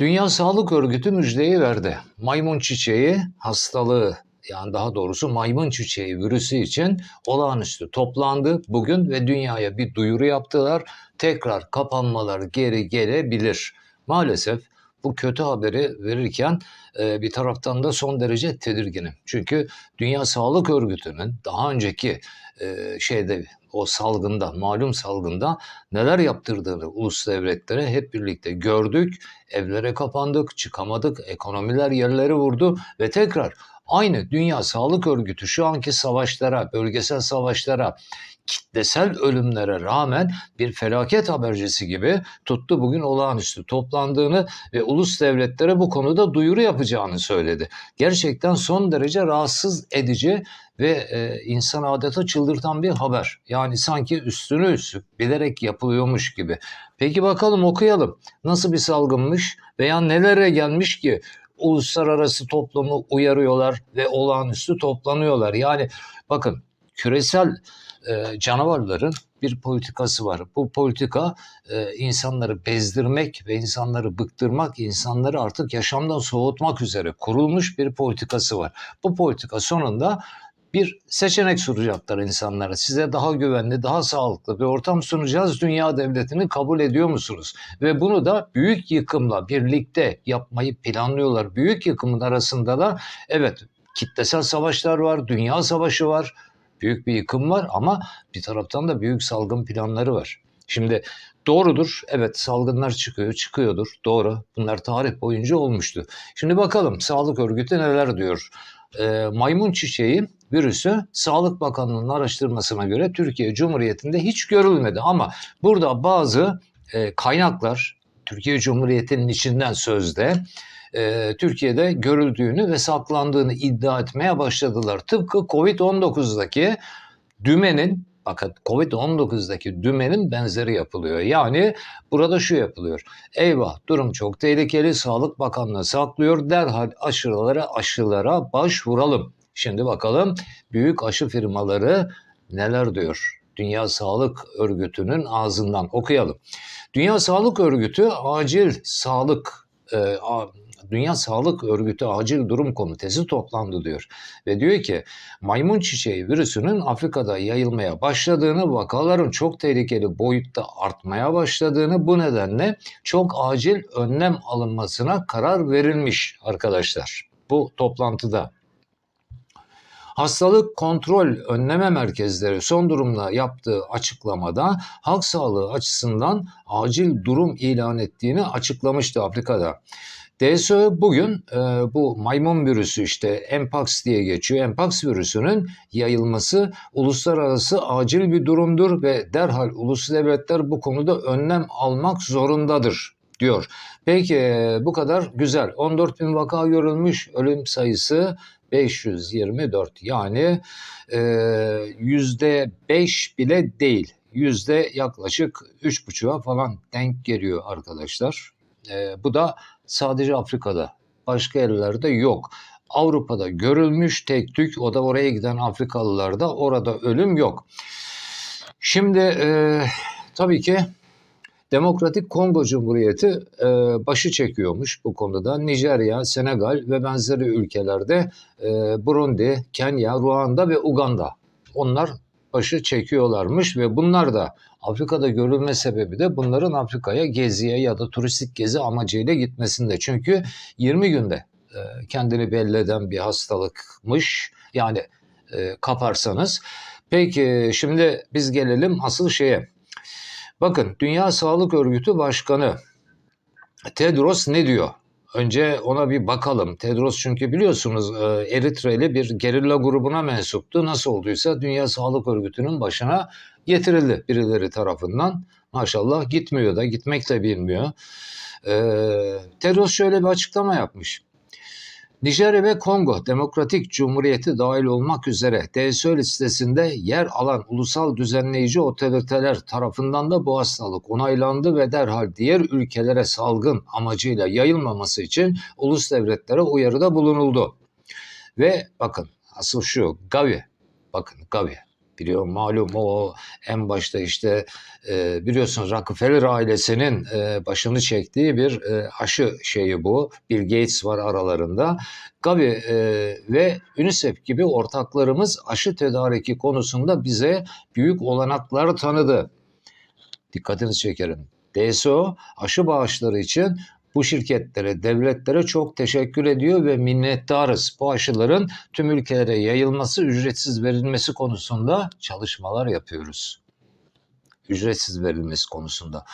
Dünya Sağlık Örgütü müjdeyi verdi. Maymun çiçeği hastalığı yani daha doğrusu maymun çiçeği virüsü için olağanüstü toplandı bugün ve dünyaya bir duyuru yaptılar. Tekrar kapanmalar geri gelebilir. Maalesef bu kötü haberi verirken e, bir taraftan da son derece tedirginim. Çünkü Dünya Sağlık Örgütü'nün daha önceki e, şeyde o salgında, malum salgında neler yaptırdığını ulus devletlere hep birlikte gördük. Evlere kapandık, çıkamadık, ekonomiler yerlere vurdu ve tekrar aynı Dünya Sağlık Örgütü şu anki savaşlara, bölgesel savaşlara, kitlesel ölümlere rağmen bir felaket habercisi gibi tuttu bugün olağanüstü toplandığını ve ulus devletlere bu konuda duyuru yapacağını söyledi. Gerçekten son derece rahatsız edici ve e, insan adeta çıldırtan bir haber. Yani sanki üstünü üstlük bilerek yapılıyormuş gibi. Peki bakalım okuyalım. Nasıl bir salgınmış veya nelere gelmiş ki uluslararası toplumu uyarıyorlar ve olağanüstü toplanıyorlar. Yani bakın küresel e, canavarların bir politikası var. Bu politika e, insanları bezdirmek ve insanları bıktırmak, insanları artık yaşamdan soğutmak üzere kurulmuş bir politikası var. Bu politika sonunda bir seçenek sunacaklar insanlara. Size daha güvenli, daha sağlıklı bir ortam sunacağız. Dünya devletini kabul ediyor musunuz? Ve bunu da büyük yıkımla birlikte yapmayı planlıyorlar. Büyük yıkımın arasında da evet kitlesel savaşlar var, dünya savaşı var, büyük bir yıkım var ama bir taraftan da büyük salgın planları var. Şimdi doğrudur, evet salgınlar çıkıyor, çıkıyordur, doğru. Bunlar tarih boyunca olmuştu. Şimdi bakalım Sağlık Örgütü neler diyor. E, maymun çiçeği virüsü Sağlık Bakanlığı'nın araştırmasına göre Türkiye Cumhuriyeti'nde hiç görülmedi. Ama burada bazı e, kaynaklar Türkiye Cumhuriyeti'nin içinden sözde e, Türkiye'de görüldüğünü ve saklandığını iddia etmeye başladılar. Tıpkı Covid-19'daki dümenin bakın Covid-19'daki dümenin benzeri yapılıyor. Yani burada şu yapılıyor. Eyvah durum çok tehlikeli. Sağlık Bakanlığı saklıyor. Derhal aşılara aşılara başvuralım. Şimdi bakalım büyük aşı firmaları neler diyor? Dünya Sağlık Örgütü'nün ağzından okuyalım. Dünya Sağlık Örgütü acil sağlık e, Dünya Sağlık Örgütü Acil Durum Komitesi toplandı diyor. Ve diyor ki maymun çiçeği virüsünün Afrika'da yayılmaya başladığını, vakaların çok tehlikeli boyutta artmaya başladığını bu nedenle çok acil önlem alınmasına karar verilmiş arkadaşlar. Bu toplantıda Hastalık Kontrol Önleme Merkezleri son durumla yaptığı açıklamada halk sağlığı açısından acil durum ilan ettiğini açıklamıştı Afrika'da. DSÖ bugün e, bu maymun virüsü işte Mpox diye geçiyor. Mpox virüsünün yayılması uluslararası acil bir durumdur ve derhal ulus devletler bu konuda önlem almak zorundadır diyor. Peki bu kadar güzel. 14 bin vaka görülmüş, ölüm sayısı 524 yani e, yüzde beş bile değil. Yüzde yaklaşık üç buçuğa falan denk geliyor arkadaşlar. E, bu da sadece Afrika'da. Başka yerlerde yok. Avrupa'da görülmüş tek tük o da oraya giden Afrikalılarda orada ölüm yok. Şimdi e, tabii ki Demokratik Kongo Cumhuriyeti e, başı çekiyormuş bu konuda. Nijerya, Senegal ve benzeri ülkelerde e, Burundi, Kenya, Ruanda ve Uganda onlar başı çekiyorlarmış ve bunlar da Afrika'da görülme sebebi de bunların Afrika'ya geziye ya da turistik gezi amacıyla gitmesinde. Çünkü 20 günde e, kendini belli eden bir hastalıkmış. Yani e, kaparsanız. Peki şimdi biz gelelim asıl şeye. Bakın Dünya Sağlık Örgütü Başkanı Tedros ne diyor? Önce ona bir bakalım. Tedros çünkü biliyorsunuz e, Eritreli bir gerilla grubuna mensuptu. Nasıl olduysa Dünya Sağlık Örgütü'nün başına getirildi birileri tarafından. Maşallah gitmiyor da gitmek de bilmiyor. Ee, Tedros şöyle bir açıklama yapmış. Nijerya ve Kongo Demokratik Cumhuriyeti dahil olmak üzere DSÖ listesinde yer alan ulusal düzenleyici otoriteler tarafından da bu hastalık onaylandı ve derhal diğer ülkelere salgın amacıyla yayılmaması için ulus devletlere uyarıda bulunuldu. Ve bakın asıl şu Gavi, bakın Gavi biliyor malum o en başta işte e, biliyorsunuz Rockefeller ailesinin e, başını çektiği bir e, aşı şeyi bu. Bill Gates var aralarında. Gavi e, ve UNICEF gibi ortaklarımız aşı tedariki konusunda bize büyük olanaklar tanıdı. Dikkatinizi çekerim. DSO aşı bağışları için bu şirketlere, devletlere çok teşekkür ediyor ve minnettarız. Bu aşıların tüm ülkelere yayılması, ücretsiz verilmesi konusunda çalışmalar yapıyoruz. Ücretsiz verilmesi konusunda.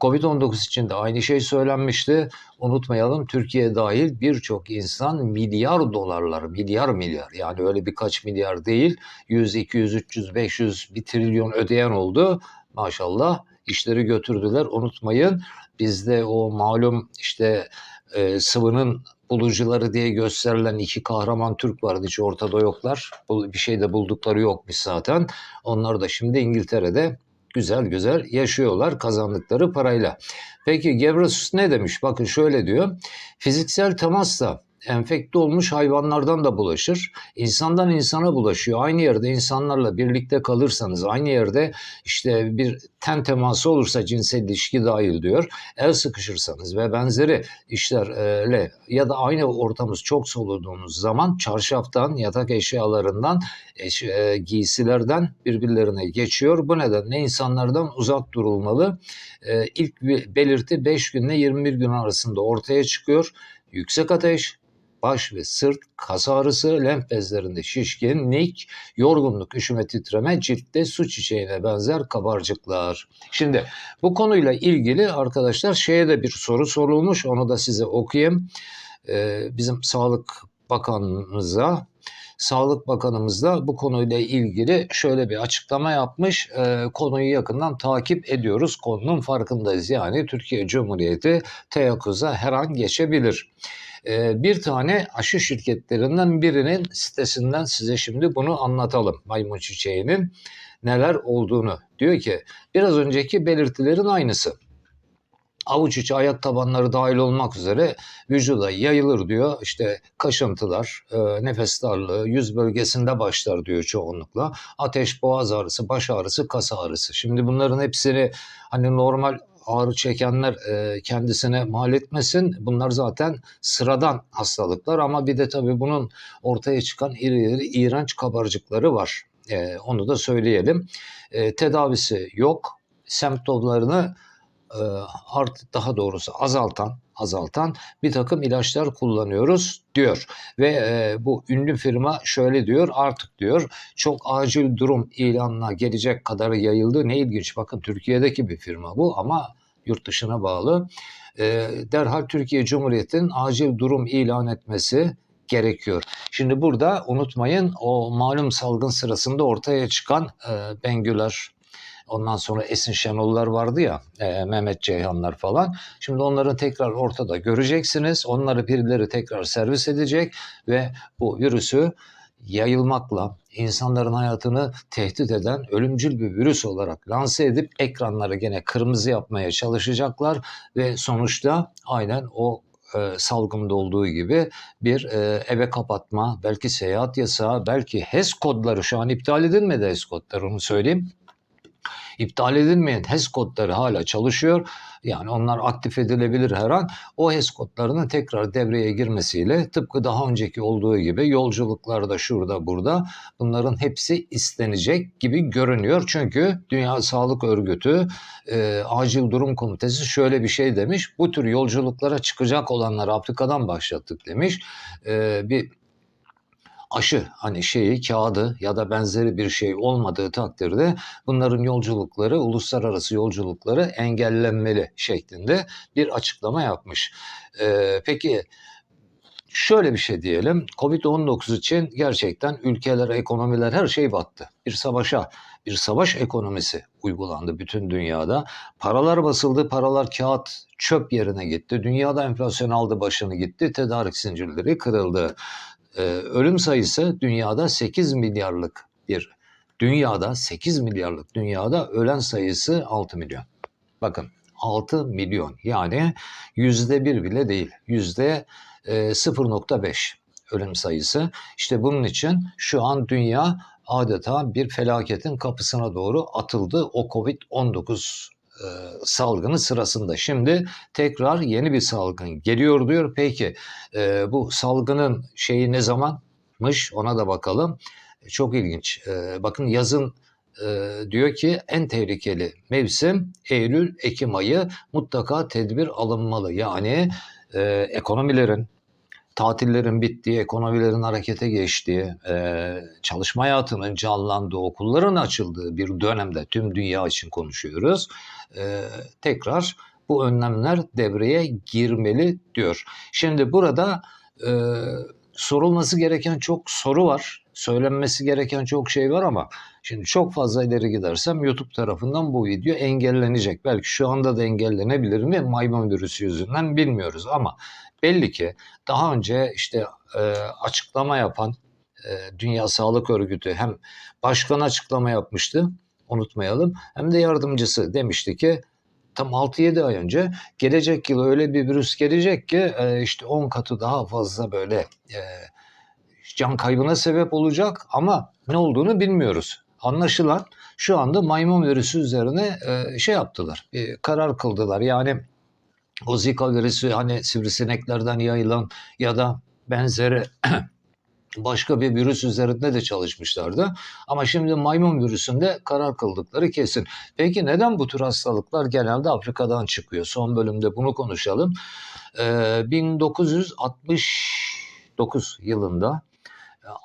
Covid-19 için de aynı şey söylenmişti. Unutmayalım Türkiye dahil birçok insan milyar dolarlar, milyar milyar yani öyle birkaç milyar değil 100, 200, 300, 500 bir trilyon ödeyen oldu. Maşallah işleri götürdüler. Unutmayın bizde o malum işte e, sıvının bulucuları diye gösterilen iki kahraman Türk vardı hiç ortada yoklar. Bir şey de buldukları yokmuş zaten. Onlar da şimdi İngiltere'de güzel güzel yaşıyorlar kazandıkları parayla. Peki Gebresus ne demiş? Bakın şöyle diyor. Fiziksel temasla enfekte olmuş hayvanlardan da bulaşır. İnsandan insana bulaşıyor. Aynı yerde insanlarla birlikte kalırsanız, aynı yerde işte bir ten teması olursa cinsel ilişki dahil diyor. El sıkışırsanız ve benzeri işlerle ya da aynı ortamız çok soluduğunuz zaman çarşaftan, yatak eşyalarından, eş, e, giysilerden birbirlerine geçiyor. Bu nedenle insanlardan uzak durulmalı. E, ilk belirti 5 günle 21 gün arasında ortaya çıkıyor. Yüksek ateş, baş ve sırt, kas ağrısı, lenf bezlerinde şişkinlik, yorgunluk, üşüme, titreme, ciltte su çiçeğine benzer kabarcıklar. Şimdi bu konuyla ilgili arkadaşlar şeye de bir soru sorulmuş. Onu da size okuyayım. Ee, bizim Sağlık Bakanımıza Sağlık Bakanımız da bu konuyla ilgili şöyle bir açıklama yapmış. E, konuyu yakından takip ediyoruz. Konunun farkındayız. Yani Türkiye Cumhuriyeti teyakkuza her an geçebilir. E, bir tane aşı şirketlerinden birinin sitesinden size şimdi bunu anlatalım. Maymun çiçeğinin neler olduğunu. Diyor ki biraz önceki belirtilerin aynısı avuç içi ayak tabanları dahil olmak üzere vücuda yayılır diyor. İşte kaşıntılar, e, nefes darlığı yüz bölgesinde başlar diyor çoğunlukla. Ateş, boğaz ağrısı, baş ağrısı, kas ağrısı. Şimdi bunların hepsini hani normal ağrı çekenler e, kendisine mal etmesin. Bunlar zaten sıradan hastalıklar ama bir de tabii bunun ortaya çıkan iri iri iğrenç kabarcıkları var. E, onu da söyleyelim. E, tedavisi yok. Semptomlarını e, art daha doğrusu azaltan azaltan bir takım ilaçlar kullanıyoruz diyor. Ve e, bu ünlü firma şöyle diyor artık diyor çok acil durum ilanına gelecek kadar yayıldı. Ne ilginç bakın Türkiye'deki bir firma bu ama yurt dışına bağlı. E, derhal Türkiye Cumhuriyeti'nin acil durum ilan etmesi gerekiyor. Şimdi burada unutmayın o malum salgın sırasında ortaya çıkan e, Bengüler, Ondan sonra Esin Şenollar vardı ya, e, Mehmet Ceyhanlar falan. Şimdi onların tekrar ortada göreceksiniz. Onları birileri tekrar servis edecek ve bu virüsü yayılmakla insanların hayatını tehdit eden ölümcül bir virüs olarak lanse edip ekranları gene kırmızı yapmaya çalışacaklar ve sonuçta aynen o e, salgında olduğu gibi bir e, eve kapatma, belki seyahat yasağı, belki HES kodları şu an iptal edilmedi HES kodları onu söyleyeyim iptal edilmeyen HES kodları hala çalışıyor. Yani onlar aktif edilebilir her an. O HES kodlarının tekrar devreye girmesiyle tıpkı daha önceki olduğu gibi yolculuklarda şurada burada bunların hepsi istenecek gibi görünüyor. Çünkü Dünya Sağlık Örgütü e, Acil Durum Komitesi şöyle bir şey demiş. Bu tür yolculuklara çıkacak olanları Afrika'dan başlattık demiş. E, bir aşı hani şeyi kağıdı ya da benzeri bir şey olmadığı takdirde bunların yolculukları uluslararası yolculukları engellenmeli şeklinde bir açıklama yapmış. Ee, peki şöyle bir şey diyelim. Covid-19 için gerçekten ülkeler, ekonomiler her şey battı. Bir savaşa, bir savaş ekonomisi uygulandı bütün dünyada. Paralar basıldı, paralar kağıt, çöp yerine gitti. Dünyada enflasyon aldı başını gitti, tedarik zincirleri kırıldı e, ölüm sayısı dünyada 8 milyarlık bir dünyada 8 milyarlık dünyada ölen sayısı 6 milyon. Bakın 6 milyon yani yüzde bir bile değil yüzde 0.5 e, ölüm sayısı. İşte bunun için şu an dünya adeta bir felaketin kapısına doğru atıldı o Covid-19 e, salgını sırasında. Şimdi tekrar yeni bir salgın geliyor diyor. Peki e, bu salgının şeyi ne zamanmış ona da bakalım. Çok ilginç. E, bakın yazın e, diyor ki en tehlikeli mevsim Eylül-Ekim ayı mutlaka tedbir alınmalı. Yani e, ekonomilerin, tatillerin bittiği, ekonomilerin harekete geçtiği, e, çalışma hayatının canlandığı, okulların açıldığı bir dönemde tüm dünya için konuşuyoruz. E, tekrar bu önlemler devreye girmeli diyor. Şimdi burada e, sorulması gereken çok soru var. Söylenmesi gereken çok şey var ama şimdi çok fazla ileri gidersem YouTube tarafından bu video engellenecek. Belki şu anda da engellenebilir mi? Maymun virüsü yüzünden bilmiyoruz ama belli ki daha önce işte e, açıklama yapan e, Dünya Sağlık Örgütü hem başkan açıklama yapmıştı unutmayalım hem de yardımcısı demişti ki tam 6-7 ay önce gelecek yıl öyle bir virüs gelecek ki e, işte 10 katı daha fazla böyle e, can kaybına sebep olacak ama ne olduğunu bilmiyoruz. Anlaşılan şu anda maymun virüsü üzerine e, şey yaptılar, bir karar kıldılar. Yani o Zika virüsü hani sivrisineklerden yayılan ya da benzeri başka bir virüs üzerinde de çalışmışlardı. Ama şimdi maymun virüsünde karar kıldıkları kesin. Peki neden bu tür hastalıklar genelde Afrika'dan çıkıyor? Son bölümde bunu konuşalım. Ee, 1969 yılında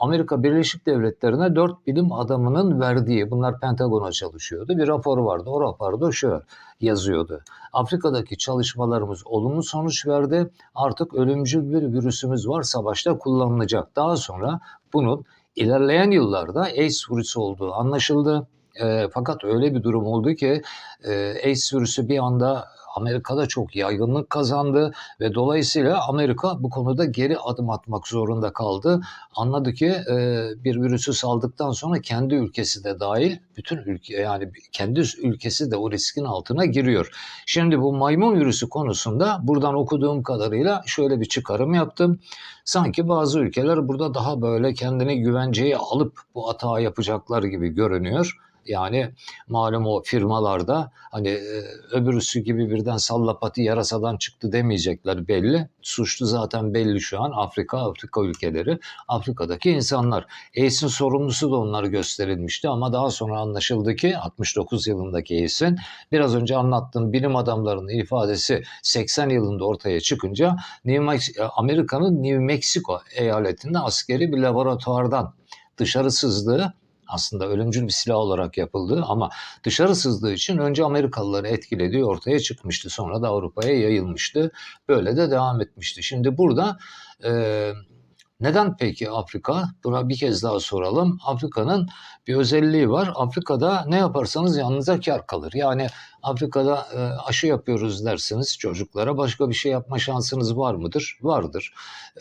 Amerika Birleşik Devletleri'ne dört bilim adamının verdiği, bunlar Pentagon'a çalışıyordu, bir rapor vardı. O raporda şöyle yazıyordu. Afrika'daki çalışmalarımız olumlu sonuç verdi. Artık ölümcül bir virüsümüz var, savaşta kullanılacak. Daha sonra bunun ilerleyen yıllarda AIDS virüsü olduğu anlaşıldı. E, fakat öyle bir durum oldu ki e, AIDS virüsü bir anda Amerika'da çok yaygınlık kazandı ve dolayısıyla Amerika bu konuda geri adım atmak zorunda kaldı. Anladı ki e, bir virüsü saldıktan sonra kendi ülkesi de dahil bütün ülke yani kendi ülkesi de o riskin altına giriyor. Şimdi bu maymun virüsü konusunda buradan okuduğum kadarıyla şöyle bir çıkarım yaptım. Sanki bazı ülkeler burada daha böyle kendini güvenceye alıp bu hata yapacaklar gibi görünüyor. Yani malum o firmalarda hani e, öbürüsü gibi birden sallapati yarasadan çıktı demeyecekler belli. Suçlu zaten belli şu an Afrika, Afrika ülkeleri, Afrika'daki insanlar. AIDS'in sorumlusu da onlar gösterilmişti ama daha sonra anlaşıldı ki 69 yılındaki AIDS'in biraz önce anlattığım bilim adamlarının ifadesi 80 yılında ortaya çıkınca New Amerika'nın New Mexico eyaletinde askeri bir laboratuvardan dışarı sızdığı aslında ölümcül bir silah olarak yapıldı ama dışarı sızdığı için önce Amerikalıları etkilediği ortaya çıkmıştı. Sonra da Avrupa'ya yayılmıştı. Böyle de devam etmişti. Şimdi burada e, neden peki Afrika? Buna bir kez daha soralım. Afrika'nın bir özelliği var. Afrika'da ne yaparsanız yanınıza kar kalır. Yani Afrika'da e, aşı yapıyoruz derseniz çocuklara başka bir şey yapma şansınız var mıdır? Vardır.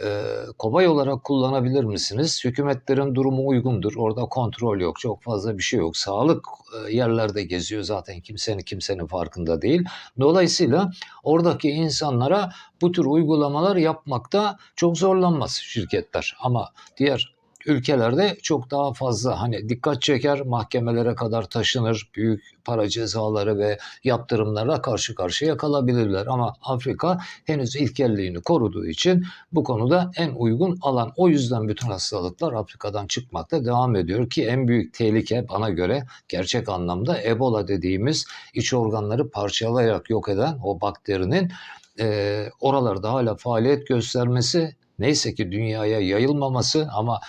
E, kobay olarak kullanabilir misiniz? Hükümetlerin durumu uygundur. Orada kontrol yok. Çok fazla bir şey yok. Sağlık e, yerlerde geziyor zaten kimsenin kimsenin farkında değil. Dolayısıyla oradaki insanlara bu tür uygulamalar yapmakta çok zorlanmaz şirketler. Ama diğer ülkelerde çok daha fazla hani dikkat çeker mahkemelere kadar taşınır büyük para cezaları ve yaptırımlara karşı karşıya kalabilirler. Ama Afrika henüz ilkelliğini koruduğu için bu konuda en uygun alan. O yüzden bütün hastalıklar Afrika'dan çıkmakta devam ediyor ki en büyük tehlike bana göre gerçek anlamda Ebola dediğimiz iç organları parçalayarak yok eden o bakterinin e, oralarda hala faaliyet göstermesi neyse ki dünyaya yayılmaması ama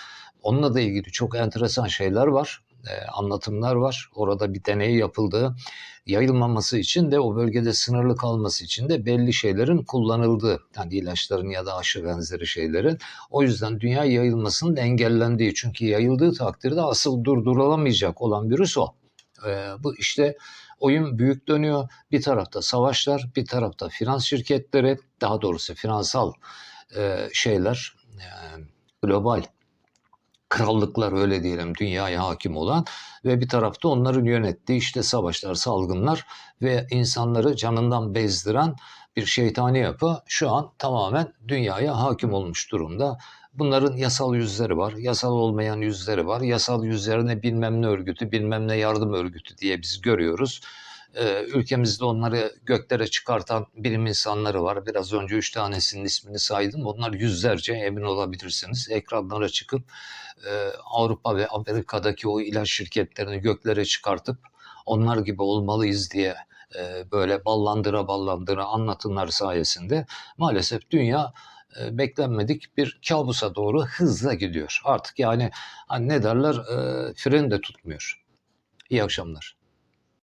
Onunla da ilgili çok enteresan şeyler var, e, anlatımlar var. Orada bir deney yapıldığı, yayılmaması için de o bölgede sınırlı kalması için de belli şeylerin kullanıldığı, yani ilaçların ya da aşı benzeri şeylerin. O yüzden dünya yayılmasının engellendiği, çünkü yayıldığı takdirde asıl durdurulamayacak olan virüs o. E, bu işte oyun büyük dönüyor. Bir tarafta savaşlar, bir tarafta finans şirketleri, daha doğrusu finansal e, şeyler, e, global krallıklar öyle diyelim dünyaya hakim olan ve bir tarafta onların yönettiği işte savaşlar, salgınlar ve insanları canından bezdiren bir şeytani yapı şu an tamamen dünyaya hakim olmuş durumda. Bunların yasal yüzleri var, yasal olmayan yüzleri var. Yasal yüzlerine bilmem ne örgütü, bilmem ne yardım örgütü diye biz görüyoruz. Ülkemizde onları göklere çıkartan bilim insanları var. Biraz önce üç tanesinin ismini saydım. Onlar yüzlerce emin olabilirsiniz. Ekranlara çıkıp Avrupa ve Amerika'daki o ilaç şirketlerini göklere çıkartıp onlar gibi olmalıyız diye böyle ballandıra ballandıra anlatımlar sayesinde maalesef dünya beklenmedik bir kabusa doğru hızla gidiyor. Artık yani hani ne derler e, fren de tutmuyor. İyi akşamlar.